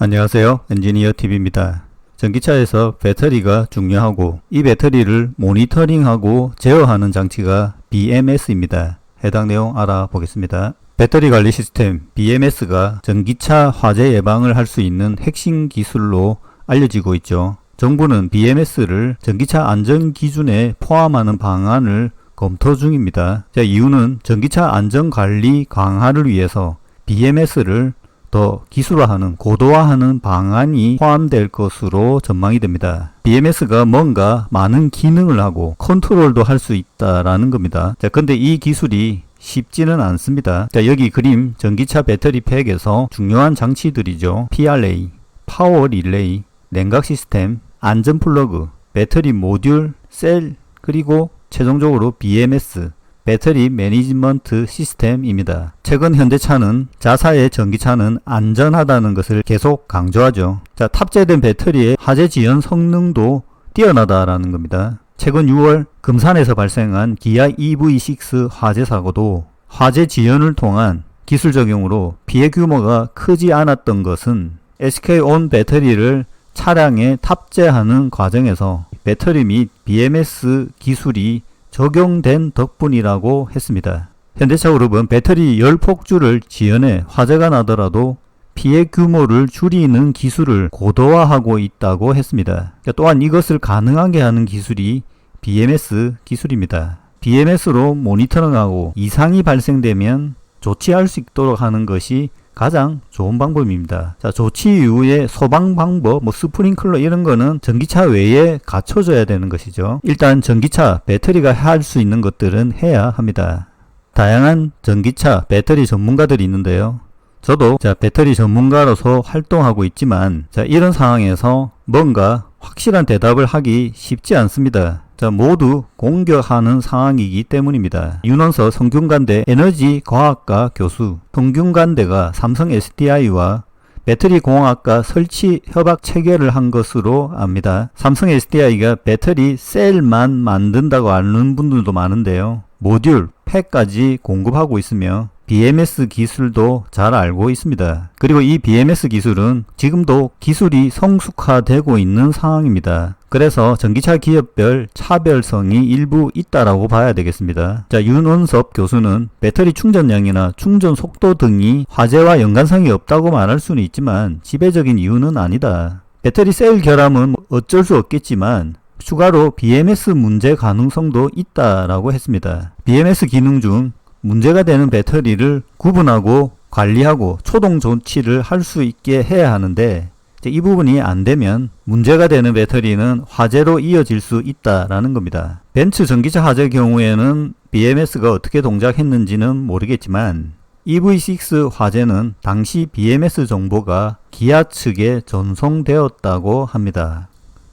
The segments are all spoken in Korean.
안녕하세요. 엔지니어 TV입니다. 전기차에서 배터리가 중요하고 이 배터리를 모니터링하고 제어하는 장치가 BMS입니다. 해당 내용 알아보겠습니다. 배터리 관리 시스템 BMS가 전기차 화재 예방을 할 수 있는 핵심 기술로 알려지고 있죠. 정부는 BMS를 전기차 안전 기준에 포함하는 방안을 검토 중입니다. 자, 이유는 전기차 안전 관리 강화를 위해서 BMS를 더 기술화하는 고도화하는 방안이 포함될 것으로 전망이 됩니다. BMS가 뭔가 많은 기능을 하고 컨트롤도 할 수 있다라는 겁니다. 자, 근데 이 기술이 쉽지는 않습니다. 자, 여기 그림 전기차 배터리 팩에서 중요한 장치들이죠. PRA, 파워 릴레이, 냉각 시스템, 안전 플러그, 배터리 모듈, 셀, 그리고 최종적으로 BMS, 배터리 매니지먼트 시스템입니다. 최근 현대차는 자사의 전기차는 안전하다는 것을 계속 강조하죠. 자, 탑재된 배터리의 화재 지연 성능도 뛰어나다라는 겁니다. 최근 6월 금산에서 발생한 기아 EV6 화재 사고도 화재 지연을 통한 기술 적용으로 피해 규모가 크지 않았던 것은 SK온 배터리를 차량에 탑재하는 과정에서 배터리 및 BMS 기술이 적용된 덕분이라고 했습니다. 현대차 그룹은 배터리 열 폭주를 지연해 화재가 나더라도 피해 규모를 줄이는 기술을 고도화하고 있다고 했습니다. 또한 이것을 가능하게 하는 기술이 BMS 기술입니다. BMS로 모니터링하고 이상이 발생되면 조치할 수 있도록 하는 것이 가장 좋은 방법입니다. 자, 조치 이후에 소방 방법, 뭐 스프링클러 이런 거는 전기차 외에 갖춰져야 되는 것이죠. 일단 전기차 배터리가 할 수 있는 것들은 해야 합니다. 다양한 전기차 배터리 전문가들이 있는데요. 저도 자, 배터리 전문가로서 활동하고 있지만 자, 이런 상황에서 뭔가 확실한 대답을 하기 쉽지 않습니다. 자, 모두 공격하는 상황이기 때문입니다. 윤원서 성균관대 에너지과학과 교수 성균관대가 삼성 SDI와 배터리 공학과 설치 협약 체결을 한 것으로 압니다. 삼성 SDI가 배터리 셀만 만든다고 아는 분들도 많은데요. 모듈, 팩까지 공급하고 있으며 BMS 기술도 잘 알고 있습니다. 그리고 이 BMS 기술은 지금도 기술이 성숙화되고 있는 상황입니다. 그래서 전기차 기업별 차별성이 일부 있다라고 봐야 되겠습니다. 자, 윤원섭 교수는 배터리 충전량이나 충전 속도 등이 화재와 연관성이 없다고 말할 수는 있지만 지배적인 이유는 아니다. 배터리 셀 결함은 어쩔 수 없겠지만 추가로 BMS 문제 가능성도 있다라고 했습니다. BMS 기능 중 문제가 되는 배터리를 구분하고 관리하고 초동 조치를 할 수 있게 해야 하는데 이 부분이 안 되면 문제가 되는 배터리는 화재로 이어질 수 있다라는 겁니다. 벤츠 전기차 화재 경우에는 BMS가 어떻게 동작했는지는 모르겠지만 EV6 화재는 당시 BMS 정보가 기아 측에 전송되었다고 합니다.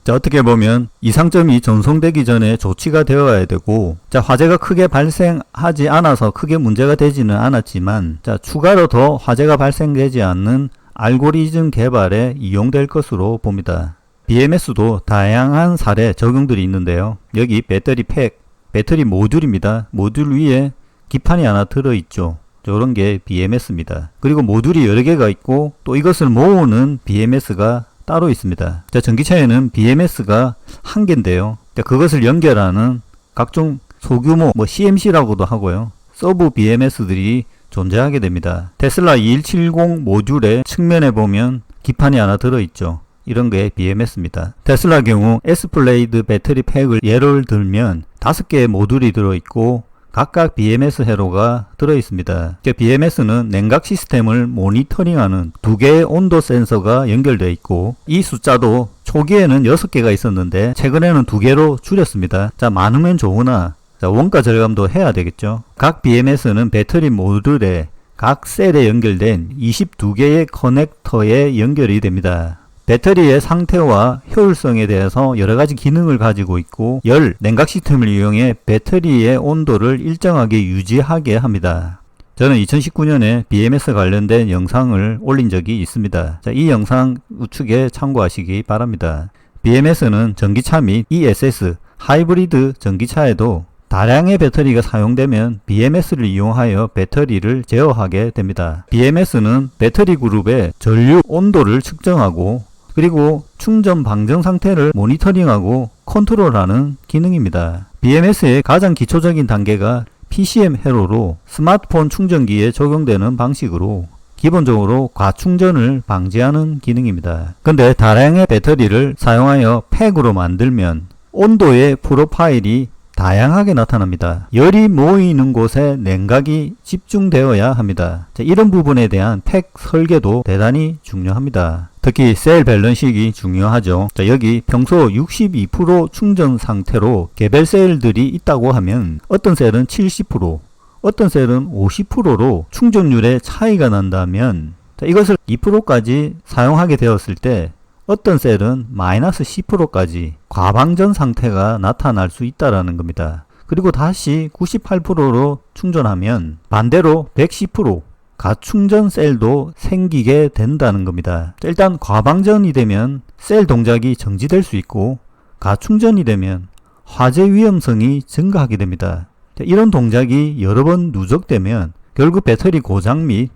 자, 어떻게 보면 이상점이 전송되기 전에 조치가 되어야 되고, 자, 화재가 크게 발생하지 않아서 크게 문제가 되지는 않았지만, 자, 추가로 더 화재가 발생되지 않는 알고리즘 개발에 이용될 것으로 봅니다. BMS도 다양한 사례 적용들이 있는데요. 여기 배터리 팩, 배터리 모듈입니다. 모듈 위에 기판이 하나 들어있죠. 저런 게 BMS입니다. 그리고 모듈이 여러 개가 있고, 또 이것을 모으는 BMS가 따로 있습니다. 자, 전기차에는 BMS가 한 개인데요. 자, 그것을 연결하는 각종 소규모 뭐 CMC라고도 하고요. 서브 BMS들이 존재하게 됩니다. 테슬라 2170 모듈의 측면에 보면 기판이 하나 들어있죠. 이런 게 BMS입니다. 테슬라 경우 S플레이드 배터리 팩을 예를 들면 다섯 개의 모듈이 들어있고 각각 BMS 회로가 들어 있습니다. BMS는 냉각 시스템을 모니터링하는 두 개의 온도 센서가 연결되어 있고 이 숫자도 초기에는 6개가 있었는데 최근에는 두 개로 줄였습니다. 자 많으면 좋으나 자, 원가 절감도 해야 되겠죠. 각 BMS는 배터리 모듈에 각 셀에 연결된 22개의 커넥터에 연결이 됩니다. 배터리의 상태와 효율성에 대해서 여러 가지 기능을 가지고 있고 열, 냉각 시스템을 이용해 배터리의 온도를 일정하게 유지하게 합니다. 저는 2019년에 BMS 관련된 영상을 올린 적이 있습니다. 자, 이 영상 우측에 참고하시기 바랍니다. BMS는 전기차 및 ESS, 하이브리드 전기차에도 다량의 배터리가 사용되면 BMS를 이용하여 배터리를 제어하게 됩니다. BMS는 배터리 그룹의 전류 온도를 측정하고 그리고 충전 방정 상태를 모니터링하고 컨트롤하는 기능입니다. BMS의 가장 기초적인 단계가 PCM 회로로 스마트폰 충전기에 적용되는 방식으로 기본적으로 과충전을 방지하는 기능입니다. 근데 다량의 배터리를 사용하여 팩으로 만들면 온도의 프로파일이 다양하게 나타납니다. 열이 모이는 곳에 냉각이 집중되어야 합니다. 자, 이런 부분에 대한 팩 설계도 대단히 중요합니다. 특히 셀 밸런식이 중요하죠. 자, 여기 평소 62% 충전 상태로 개별 셀들이 있다고 하면 어떤 셀은 70%, 어떤 셀은 50%로 충전율에 차이가 난다면 자, 이것을 2%까지 사용하게 되었을 때 어떤 셀은 마이너스 10%까지 과방전 상태가 나타날 수 있다라는 겁니다. 그리고 다시 98%로 충전하면 반대로 110% 가충전 셀도 생기게 된다는 겁니다. 일단 과방전이 되면 셀 동작이 정지될 수 있고 가충전이 되면 화재 위험성이 증가하게 됩니다. 이런 동작이 여러 번 누적되면 결국 배터리 고장 및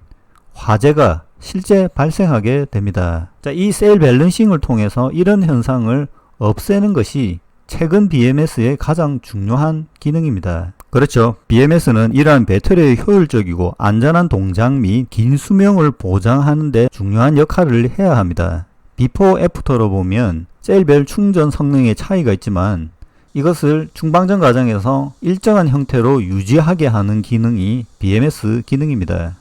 화재가 실제 발생하게 됩니다. 자, 이 셀 밸런싱을 통해서 이런 현상을 없애는 것이 최근 BMS의 가장 중요한 기능입니다. 그렇죠. BMS는 이러한 배터리의 효율적이고 안전한 동작 및 긴 수명을 보장하는 데 중요한 역할을 해야 합니다. 비포 애프터로 보면 셀별 충전 성능의 차이가 있지만 이것을 중방전 과정에서 일정한 형태로 유지하게 하는 기능이 BMS 기능입니다.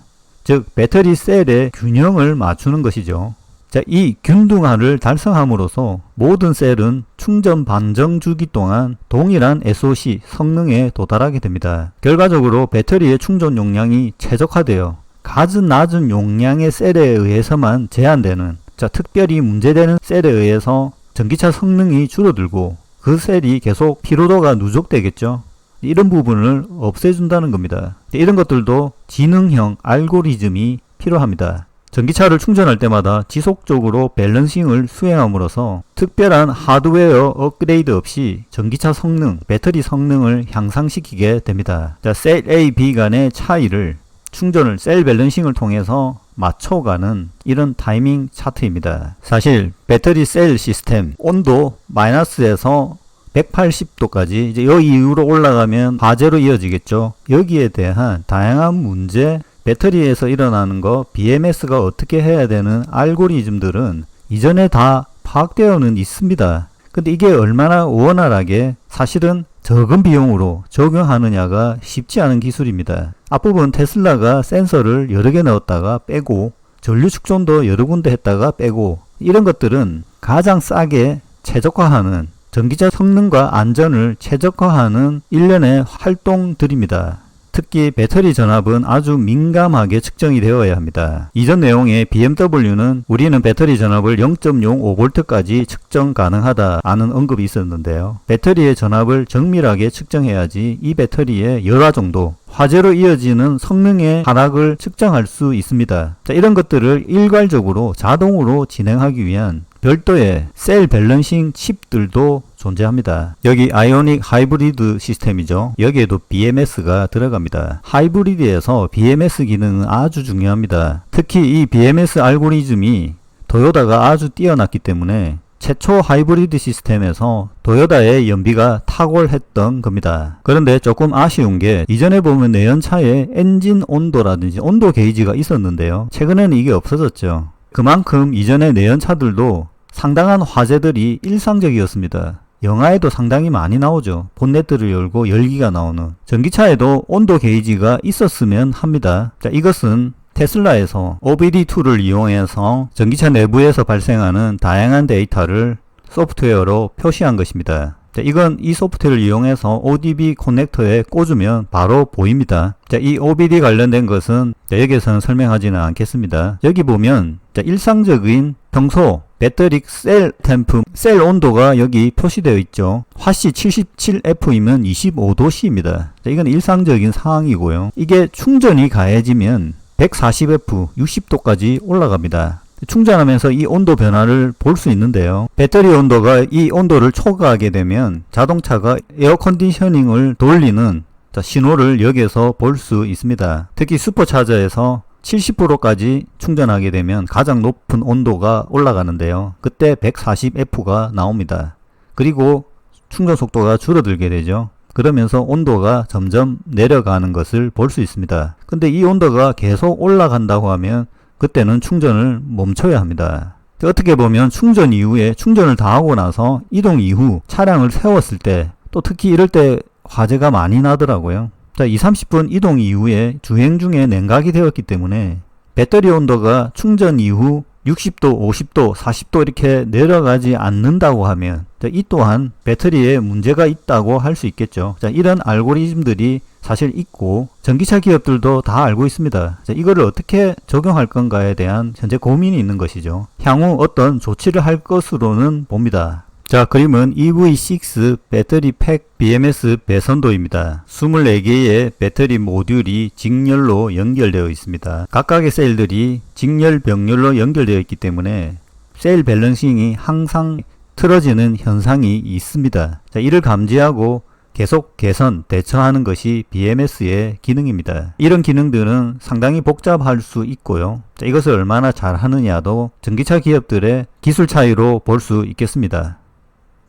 즉 배터리 셀의 균형을 맞추는 것이죠. 자, 이 균등화를 달성함으로써 모든 셀은 충전 반정 주기 동안 동일한 SOC 성능에 도달하게 됩니다. 결과적으로 배터리의 충전 용량이 최적화되어 가진 낮은 용량의 셀에 의해서만 제한되는 자, 특별히 문제되는 셀에 의해서 전기차 성능이 줄어들고 그 셀이 계속 피로도가 누적되겠죠. 이런 부분을 없애준다는 겁니다. 이런 것들도 지능형 알고리즘이 필요합니다. 전기차를 충전할 때마다 지속적으로 밸런싱을 수행함으로써 특별한 하드웨어 업그레이드 없이 전기차 성능, 배터리 성능을 향상시키게 됩니다. 자, 셀 A, B 간의 차이를 충전을 셀 밸런싱을 통해서 맞춰가는 이런 타이밍 차트입니다. 사실 배터리 셀 시스템 온도 마이너스에서 180도까지 이제 여기 이후로 올라가면 화재로 이어지겠죠. 여기에 대한 다양한 문제, 배터리에서 일어나는 거, BMS가 어떻게 해야 되는 알고리즘들은 이전에 다 파악되어는 있습니다. 근데 이게 얼마나 원활하게 사실은 적은 비용으로 적용하느냐가 쉽지 않은 기술입니다. 앞부분 테슬라가 센서를 여러 개 넣었다가 빼고 전류 축전도 여러 군데 했다가 빼고 이런 것들은 가장 싸게 최적화하는 전기차 성능과 안전을 최적화하는 일련의 활동들입니다. 특히 배터리 전압은 아주 민감하게 측정이 되어야 합니다. 이전 내용에 BMW는 우리는 배터리 전압을 0.05V까지 측정 가능하다라는 언급이 있었는데요. 배터리의 전압을 정밀하게 측정해야지 이 배터리의 열화 정도, 화재로 이어지는 성능의 하락을 측정할 수 있습니다. 자, 이런 것들을 일괄적으로 자동으로 진행하기 위한 별도의 셀 밸런싱 칩들도 존재합니다. 여기 아이오닉 하이브리드 시스템이죠. 여기에도 BMS가 들어갑니다. 하이브리드에서 BMS 기능은 아주 중요합니다. 특히 이 BMS 알고리즘이 도요다가 아주 뛰어났기 때문에 최초 하이브리드 시스템에서 도요다의 연비가 탁월했던 겁니다. 그런데 조금 아쉬운 게 이전에 보면 내연차에 엔진 온도라든지 온도 게이지가 있었는데요. 최근에는 이게 없어졌죠. 그만큼 이전의 내연차들도 상당한 화재들이 일상적이었습니다. 영화에도 상당히 많이 나오죠. 본네트를 열고 열기가 나오는. 전기차에도 온도 게이지가 있었으면 합니다. 자, 이것은 테슬라에서 OBD2를 이용해서 전기차 내부에서 발생하는 다양한 데이터를 소프트웨어로 표시한 것입니다. 자, 이건 이 소프트웨어를 이용해서 ODB 커넥터에 꽂으면 바로 보입니다. 자, 이 OBD 관련된 것은 여기에서는 설명하지는 않겠습니다. 여기 보면 자, 일상적인 평소 배터리 셀 템프, 셀 온도가 여기 표시되어 있죠. 화씨 77F이면 25도씨입니다. 자, 이건 일상적인 상황이고요. 이게 충전이 가해지면 140F, 60도까지 올라갑니다. 충전하면서 이 온도 변화를 볼 수 있는데요. 배터리 온도가 이 온도를 초과하게 되면 자동차가 에어 컨디셔닝을 돌리는 자, 신호를 여기에서 볼 수 있습니다. 특히 슈퍼차저에서 70%까지 충전하게 되면 가장 높은 온도가 올라가는데요. 그때 140F가 나옵니다. 그리고 충전 속도가 줄어들게 되죠. 그러면서 온도가 점점 내려가는 것을 볼 수 있습니다. 근데 이 온도가 계속 올라간다고 하면 그때는 충전을 멈춰야 합니다. 어떻게 보면 충전 이후에 충전을 다 하고 나서 이동 이후 차량을 세웠을 때 또 특히 이럴 때 화재가 많이 나더라고요. 자, 2, 30분 이동 이후에 주행 중에 냉각이 되었기 때문에 배터리 온도가 충전 이후 60도, 50도, 40도 이렇게 내려가지 않는다고 하면 자, 이 또한 배터리에 문제가 있다고 할 수 있겠죠. 자, 이런 알고리즘들이 사실 있고 전기차 기업들도 다 알고 있습니다. 자, 이거를 어떻게 적용할 건가에 대한 현재 고민이 있는 것이죠. 향후 어떤 조치를 할 것으로는 봅니다. 자, 그림은 EV6 배터리 팩 BMS 배선도입니다. 24개의 배터리 모듈이 직렬로 연결되어 있습니다. 각각의 셀들이 직렬 병렬로 연결되어 있기 때문에 셀 밸런싱이 항상 틀어지는 현상이 있습니다. 자, 이를 감지하고 계속 개선, 대처하는 것이 BMS의 기능입니다. 이런 기능들은 상당히 복잡할 수 있고요. 자, 이것을 얼마나 잘 하느냐도 전기차 기업들의 기술 차이로 볼 수 있겠습니다.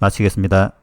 마치겠습니다.